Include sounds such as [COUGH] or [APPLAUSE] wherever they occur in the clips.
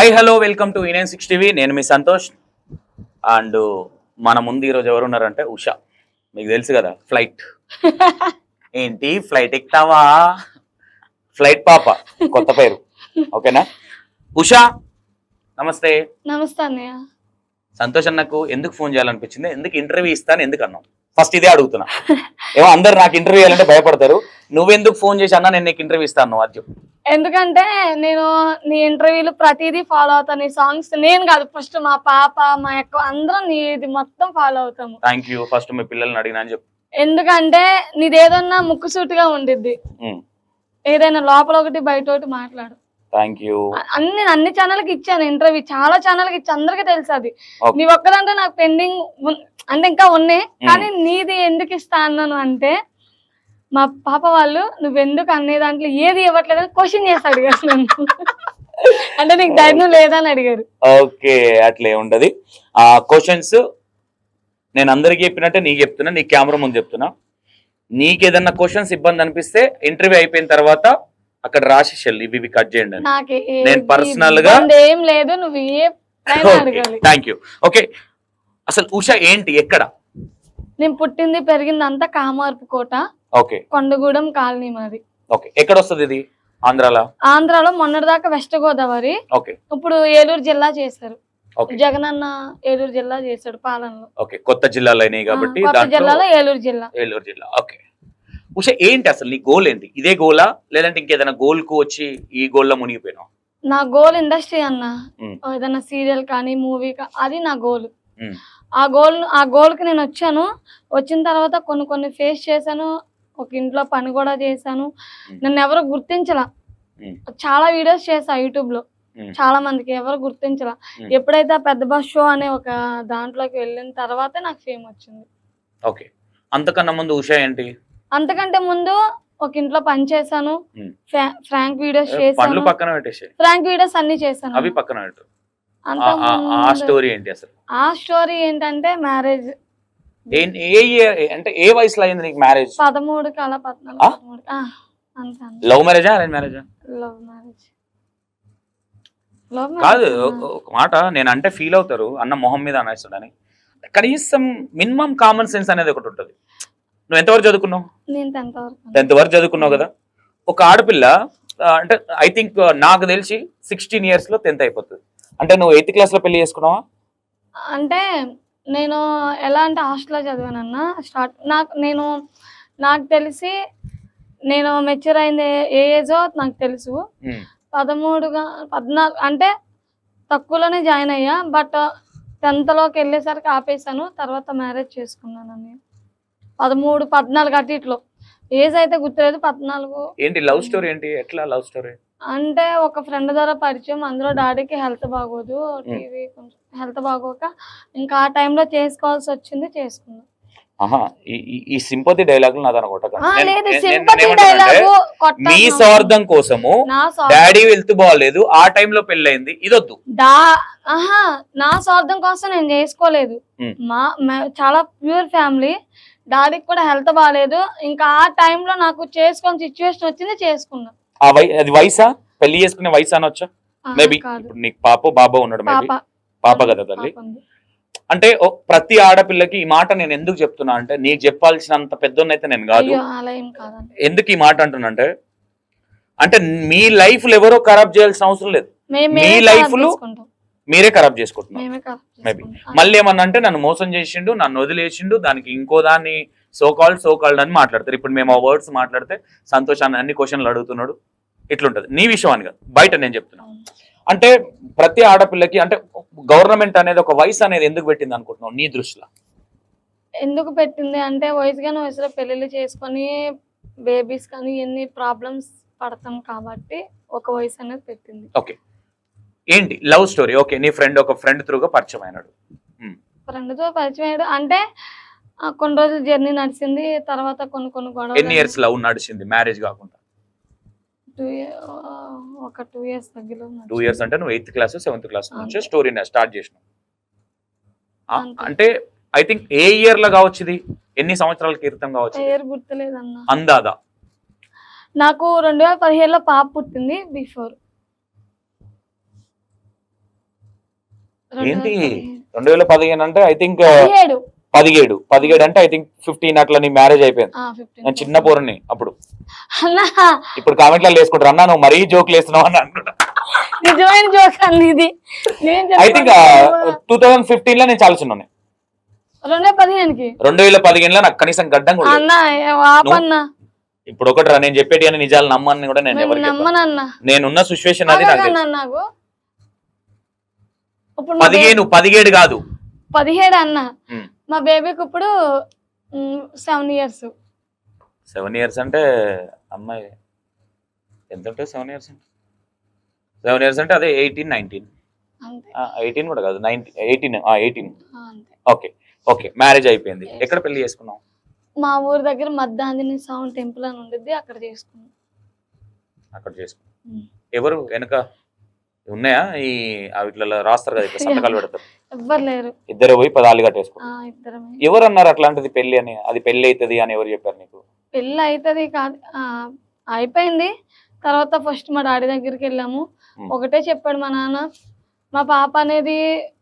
Hi hello welcome to ఇనెన్ six TV నేను మీ సంతోష్. అండ్ మన ముందు ఈరోజు ఎవరు ఉన్నారంటే ఉషా. మీకు తెలుసు కదా ఫ్లైట్ [LAUGHS] ఏంటి? ఫ్లైట్ ఎక్కుతావా? ఫ్లైట్ పాప కొత్త పేరు. ఓకేనా? ఉషా నమస్తే. నమస్తే అన్నయ్య. సంతోష్ అన్నకు ఎందుకు ఫోన్ చేయాలనిపించింది? ఎందుకు ఇంటర్వ్యూ ఇస్తాను? ఎందుకు అన్నావు? ఫస్ట్ ఇదే అడుగుతున్నా. ఏమో అందరు నాకు ఇంటర్వ్యూ చేయాలంటే భయపడతారు. నువ్వెందుకు ఫోన్ చేసి అన్నా నేను నీకు ఇంటర్వ్యూ ఇస్తాను చెప్పు ఎందుకంటే నేను నీ ఇంటర్వ్యూలు ప్రతిదీ ఫాలో అవుతాను నీ సాంగ్స్ నేను కాదు ఫస్ట్ మా పాప మా యొక్క అందరం నీది మొత్తం ఫాలో అవుతాము. థ్యాంక్ యూ ఫస్ట్ మీ పిల్లల్ని అడిగినా అని చెప్పు. ఎందుకంటే నీదేదన్నా ముక్కుసూటిగా ఉండిద్ది. ఏదైనా లోపల ఒకటి బయట ఒకటి మాట్లాడు. థ్యాంక్ యూ అన్ని అన్ని ఛానల్కి ఇచ్చాను ఇంటర్వ్యూ చాలా ఛానల్కి ఇచ్చి అందరికీ తెలుసు అది. నీ ఒక్కదంటే నాకు పెండింగ్ అంటే ఇంకా ఉన్నాయి. కానీ నీది ఎందుకు ఇస్తా అన్నాను అంటే మా పాప వాళ్ళు నువ్వెందుకు అనే దాంట్లో ఏది ఇవ్వట్లేదు క్వశ్చన్ చేసి అడిగారు నన్ను. [LAUGHS] అంటే నీకు ధైర్యం లేదని అడిగారు. ఓకే అట్లే ఉండదు. ఆ క్వశ్చన్స్ నేను అందరికి చెప్పినట్టే నీకు చెప్తున్నా నీ కెమెరా ముందు చెప్తున్నా. నీకు ఏదన్నా క్వశ్చన్స్ ఇబ్బంది అనిపిస్తే ఇంటర్వ్యూ అయిపోయిన తర్వాత అక్కడ రాసేసారు ఇవి ఇవి కట్ చేయండి నేను ఈ గా- ఏం లేదు నువ్వు థ్యాంక్ యూ ఓకే అసలు ఉషా ఏంటి ఎక్కడ? నేను పుట్టింది పెరిగింది అంతా కామార్పు కోట ఓకే కొండగూడెం కాలనీ మాది. ఓకే ఎక్కడ వస్తుంది ఇది? ఆంధ్రాలో? ఆంధ్రాలో మొన్నటిదాకా వెస్ట్ గోదావరి. ఓకే ఇప్పుడు ఏలూరు జిల్లా చేశారు. జగనన్న ఏలూరు జిల్లా చేశాడు పాలనలో. ఓకే కొత్త జిల్లాలు అయినాయి కాబట్టి జిల్లాలో ఏలూరు జిల్లా. ఏలూరు జిల్లా. ఓకే ఉషా ఏంటి అసలు నీ గోల్ ఏంటి? ఇదే గోలా లేదంటే ఇంకేదైనా గోల్కు వచ్చి ఈ గోల్లో మునిగిపోయినావు? నా గోల్ ఇండస్ట్రీ అన్న. ఏదైనా సీరియల్ కానీ మూవీ అది నా గోల్. ఆ గోల్ ఆ గోల్కి నేను వచ్చాను. వచ్చిన తర్వాత కొన్ని కొన్ని ఫేస్ చేశాను. ఒక ఇంట్లో పని కూడా చేశాను. నన్ను ఎవరు గుర్తించలా. చాలా వీడియోస్ చేశా యూట్యూబ్లో. చాలా మందికి ఎవరు గుర్తించలా. ఎప్పుడైతే పెద్ద బాస్ షో అనే ఒక దాంట్లోకి వెళ్ళిన తర్వాతే నాకు ఫేమ్ వచ్చింది. ఓకే. అంతకన్నా ముందు ఉషా ఏంటి? అంతకంటే ముందు ఒక ఇంట్లో పని చేశాను. ఫ్రాంక్ వీడియోస్ చేశాను. పక్కన పెట్టేసి ఫ్రాంక్ వీడియోస్ అన్ని చేశాను. అవి పక్కన ఆ- స్టోరీ ఏంటి అసలు? ఆ స్టోరీ ఏంటంటే మ్యారేజ్. ఏం- ఇయర్ అంటే ఏ వయసులో అయింది నీకు మ్యారేజ్? పదమూడు కల పద్నాలుగు లవ్ మ్యారేజా అరేంజ్ మ్యారేజా లవ్ మ్యారేజ్ కాదు ఒక- మాట నేను అంటే ఫీల్ అవుతారు అన్న మొహం మీద అనేస్తాడని. కనీసం మినిమం కామన్ సెన్స్ అనేది ఒకటి ఉంటుంది. నువ్వు ఎంతవరకు చదువుకున్నావు? నేను టెన్త్ వరకు టెన్త్ చదువుకున్నావు కదా? ఒక ఆడపిల్ల అంటే ఐ థింక్ నాకు తెలిసి సిక్స్టీన్ ఇయర్స్లో టెన్త్ అయిపోతుంది. అంటే నువ్వు ఎయిత్ క్లాస్లో పెళ్ళి చేసుకున్నావా? అంటే నేను ఎలా అంటే హాస్టల్లో చదివానన్న స్టార్ట్ నాకు నేను నాకు తెలిసి నేను మెచ్యూర్ అయింది ఏ ఏజో నాకు తెలుసు. పదమూడుగా పద్నాలుగు అంటే తక్కువలోనే జాయిన్ అయ్యా బట్ టెన్త్లోకి వెళ్ళేసరికి ఆపేసాను తర్వాత మ్యారేజ్ చేసుకున్నాను నేను పదమూడు పద్నాలుగు అటు ఇట్లో. ఏజ్ అయితే గుర్తులేదు పద్నాలుగు. ఏంటి లవ్ స్టోరీ ఏంటి? ఎట్లా లవ్ స్టోరీ? అంటే ఒక ఫ్రెండ్ ద్వారా పరిచయం అందులో డాడీకి హెల్త్ బాగోదు టీవీ కొంచెం హెల్త్ బాగోక ఇంకా ఆ టైంలో చేసుకోవాల్సి వచ్చింది చేసుకున్నాం. ఈ- సింపతి డైలాగు మీ స్వార్థం కోసము డాడీ వెళ్తూ బాగలేదు ఆ టైంలో పెళ్ళయింది ఇదొద్దు. నా స్వార్థం కోసం నేను చేసుకోలేదు. మే- చాలా ప్యూర్ ఫ్యామిలీ. డాడీకి కూడా హెల్త్ బాగాలేదు ఇంకా ఆ టైంలో నాకు చేసుకొని సిచ్యువేషన్ వచ్చింది చేసుకున్నా. ఆ వై అది వయసా? పెళ్ళి చేసుకునే వయసు అనొచ్చా మేబీ ఇప్పుడు నీకు పాప బాబా ఉన్నాడు మేబీ పాప. కదా తల్లి. అంటే ప్రతి ఆడపిల్లకి ఈ మాట నేను ఎందుకు చెప్తున్నా అంటే నీకు చెప్పాల్సినంత పెద్దోన్నైతే నేను కాదు. ఎందుకు ఈ మాట అంటున్నా అంటే అంటే మీ లైఫ్ ఎవరో ఖరాబ్ చేయాల్సిన అవసరం లేదు. మీ ఖరాబ్లో. మీరే ఖరాబ్ చేసుకుంటున్నారు. మేబీ. మళ్ళీ ఏమన్నా అంటే నన్ను మోసం చేసిండు నన్ను వదిలేసిండు దానికి ఇంకో దాన్ని సో కాల్డ్ సో కాల్డ్ అని మాట్లాడతారు. ఇప్పుడు మేము ఆ వర్డ్స్ మాట్లాడితే సంతోష్ అన్న అన్ని క్వశ్చన్లు అడుగుతున్నాడు. ఇట్లుంటది. నీ విషయం అని కాదు. బయట నేను చెప్తున్నా. అంటే ప్రతి ఆడపిల్లకి అంటే గవర్నమెంట్ అనేది ఒక వయసు అనేది ఎందుకు పెట్టింది అనుకుంటున్నావు నీ దృష్టిలో? ఎందుకు పెట్టింది? అంటే వయసుగానే వయసులో పెళ్ళిళ్ళు చేసుకొని బేబీస్ కానీ ఎన్ని ప్రాబ్లమ్స్ పడతాం కాబట్టి ఒక వయసు అనేది పెట్టింది. ఓకే ఏంటి? Love story. ఓకే నీ ఫ్రెండ్ ఒక ఫ్రెండ్ త్రూగా పరిచయం అయినాడు. ఫ్రెండ్తో పరిచయం అయ్యాడు. అంటే ఆ, కొన్ని రోజులు జర్నీ నడిచింది తర్వాత కొన్ని కొన్ని ఎన్ని గొడవలు ఇయర్స్ లవ్ నడిచింది? మ్యారేజ్ కాకుండా. టూ ఒక టూ ఇయర్స్ తగ్గిలో టూ ఇయర్స్ అంటే నువ్వు ఎయిత్ క్లాస్ సెవెంత్ క్లాస్ నుంచి అంతే. స్టోరీ స్టార్ట్ చేసినావు. ఆ, అంతే. అంటే ఐ థింక్ ఏ ఇయర్లో కావచ్చు ఇది? ఎన్ని సంవత్సరాల క్రితం కావచ్చు పేరు గుర్తులేదన్న. అందాదా? నాకు రెండు వేల పదిహేడులో పాప పుట్టింది బిఫోర్. ఏంటి? వేల పదిహేను. రెండు వేల పదిహేను అంటే ఐ థింక్ పదిహేడు. పదిహేడు. పదిహేడు అంటే ఐ థింక్ ఫిఫ్టీన్ అట్లా నీ మ్యారేజ్ అయిపోయింది. ఆ, 15. నేను చిన్న పోరుని అప్పుడు. ఇప్పుడు కామెంట్లో వేసుకుంటారు. అన్న నువ్వు మరీ జోకులు వేస్తున్నావు అని అనుకుంటా నిజమైన జోక్ అన్న ఇది. I think. టూ థౌసండ్ ఫిఫ్టీన్లో నేను చాలా చిన్న రెండే పదిహేనుకి. రెండు వేల పదిహేనులో నాకు కనీసం గడ్డం కూడా ఇప్పుడు ఒకటి నేను చెప్పేటి అని నిజాలు నమ్మని కూడా నేను ఎవరికి నేనున్న సిచ్యువేషన్ అది నాకు. ఇప్పుడు పదిహేను పదిహేడు కాదు. పదిహేడు అన్న. మా బేబీకి ఇప్పుడు సెవెన్ ఇయర్స్ సెవెన్ ఇయర్స్ అంటే అమ్మాయి ఎంత ఉంటుంది? సెవెన్ ఇయర్స్ అంటే? సెవెన్ ఇయర్స్ అంటే అదే ఎయిటీన్ నైన్టీన్ ఎయిటీన్ కూడా కాదు nineteen eighteen eighteen okay okay marriage అయిపోయింది. ఎక్కడ పెళ్ళి చేసుకున్నాం మా ఊరి దగ్గర మద్దాంజని స్వామి టెంపుల్ అని ఉండిద్ది అక్కడ చేసుకున్నాం. అక్కడ చేసుకున్నాం. ఎవరు వెనక? ఉన్నాయా? ఈ వీటిలో రాస్తారు కదా ఇట్లా సంతకాలు [LAUGHS] పెడతారు. ఎవ్వరు లేరు. ఇద్దరు పోయి పదాలు ఇద్దరమే. ఎవరు అన్నారు అట్లాంటిది పెళ్ళి అని? అది పెళ్ళి అవుతుంది అని ఎవరు చెప్పారు నీకు? పెళ్ళి అవుతుంది కాదు అయిపోయింది. తర్వాత ఫస్ట్ మా డాడీ దగ్గరికి వెళ్ళాము. ఒకటే చెప్పాడు మా నాన్న మా పాప అనేది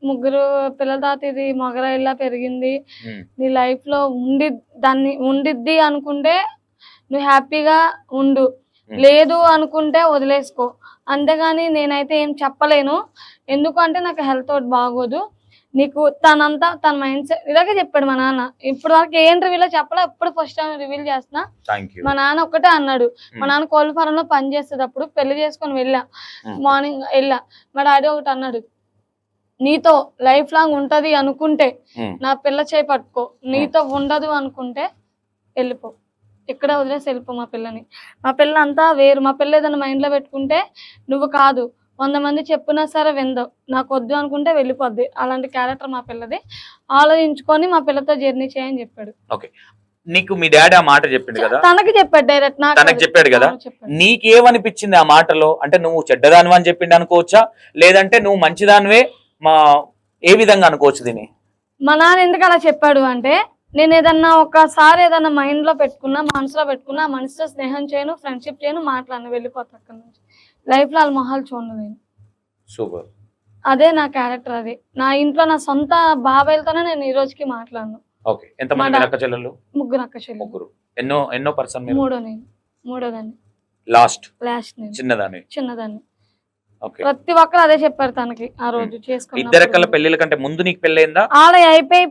ముగ్గురు పిల్లల తాత ఇది మొగరాయిలా పెరిగింది. నీ లైఫ్లో ఉండి దాన్ని ఉండిద్ది అనుకుంటే నువ్వు హ్యాపీగా ఉండు. లేదు అనుకుంటే వదిలేసుకో. అంతేగాని నేనైతే ఏం చెప్పలేను. ఎందుకంటే నాకు హెల్త్ ఒకటి బాగోదు. నీకు తనంతా తన మైండ్ సెట్ ఇలాగే చెప్పాడు మా నాన్న. ఇప్పుడు వరకు ఏ ఇంటర్వ్యూలో చెప్పలే ఇప్పుడు ఫస్ట్ టైం రివీల్ చేస్తున్నా. మా నాన్న ఒకటే అన్నాడు. మా. నాన్న కోళ్ళ ఫారంలో పని చేసేటప్పుడు పెళ్ళి చేసుకొని వెళ్ళా. మార్నింగ్ వెళ్ళా. మా డాడీ ఒకటి అన్నాడు నీతో లైఫ్ లాంగ్ ఉంటది అనుకుంటే నా పిల్ల చేయి పట్టుకో. నీతో ఉండదు అనుకుంటే వెళ్ళిపో. ఇక్కడ వదిలేసి వెళ్ళిపో మా పిల్లని. మా పిల్ల అంతా వేరు. మా పిల్ల ఏదైనా mind లో పెట్టుకుంటే నువ్వు కాదు. వంద మంది చెప్పినా సరే విందవు నాకు వద్దు అనుకుంటే వెళ్ళిపోద్ది. అలాంటి క్యారెక్టర్ మా పిల్లది. ఆలోచించుకొని మా పిల్లతో జర్నీ చేయని చెప్పాడు. నీకు మీ డాడీ ఆ మాట చెప్పిండు కదా? తనకి చెప్పాడు డైరెక్ట్ నాకు తనకి చెప్పాడు కదా? నీకేమనిపించింది ఆ మాటలో? అంటే నువ్వు చెడ్డదానివి అని చెప్పిండు అనుకోవచ్చా? లేదంటే నువ్వు మంచిదానివే? మా ఏ విధంగా అనుకోవచ్చు దీన్ని? మా నాన్న ఎందుకు అలా చెప్పాడు అంటే నేను ఏదన్నా ఒకసారి ఏదన్నా మైండ్లో పెట్టుకున్నా మనసులో పెట్టుకున్నా మనిషితో స్నేహం చేయను ఫ్రెండ్షిప్ చేయను మాట్లాడను వెళ్ళిపోతా అక్కడ నుంచి. లైఫ్లో వాళ్ళ మొహాలు చూడను నేను. సూపర్ అదే నా క్యారెక్టర్ అది. నా ఇంట్లో నా సొంత బాబాయిలతోనే నేను ఈ రోజుకి మాట్లాడను. ఓకే ఎంతమంది మా డా- అక్క చెల్లెలు ముగ్గురు అక్క చెల్లి ముగ్గురు. ఎన్నో ఎన్నో పర్సన్ మీరు? మూడో నేను. మూడోదాన్ని. లాస్ట్ లాస్ట్ నేను. చిన్నదాని చిన్నదాన్ని. ఓకే ప్రతి ఒక్కరు అదే చెప్పారు తనకి ఆ రోజు చేసుకున్న ఇద్దరెక్కల పెళ్ళిల కంటే ముందు నీకు పెళ్ళయిందా? ఆడ అయిపోయి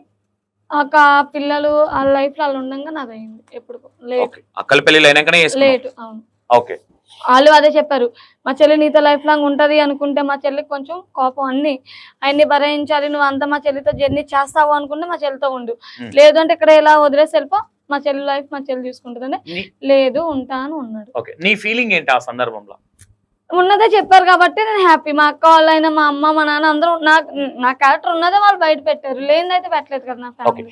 ఒక పిల్లలు ఆ లైఫ్లో వాళ్ళు ఉండగా నాది అయింది ఎప్పుడు లేట్. ఓకే అక్కల పెళ్ళిలు అయినాకనే చేసుకున్నావు? లేట్ అవును. ఓకే. వాళ్ళు అదే చెప్పారు మా చెల్లి నీతో లైఫ్ లాంగ్ ఉంటది అనుకుంటే మా చెల్లికి కొంచెం కోపం అన్ని. ఆయన్ని భరించాలి నువ్వు అంతా మా చెల్లితో జర్నీ చేస్తావు అనుకుంటే మా చెల్లితో ఉండు. Hmm. లేదు అంటే ఇక్కడ ఇలా వదిలేసి వెళ్ళిపో మా చెల్లి లైఫ్ మా చెల్లి చూసుకుంటుందంటే నీ- లేదు ఉంటా అని ఉన్నాడు ఓకే. నీ ఫీలింగ్ ఏంటి ఆ సందర్భంలో? ఉన్నదే చెప్పారు కాబట్టి నేను హ్యాపీ మా అక్క వాళ్ళైనా మా అమ్మ మా నాన్న అందరూ నా నా క్యారెక్టర్ ఉన్నదే వాళ్ళు బయట పెట్టారు. లేనిదైతే పెట్టలేదు కదా నా ఫ్యామిలీ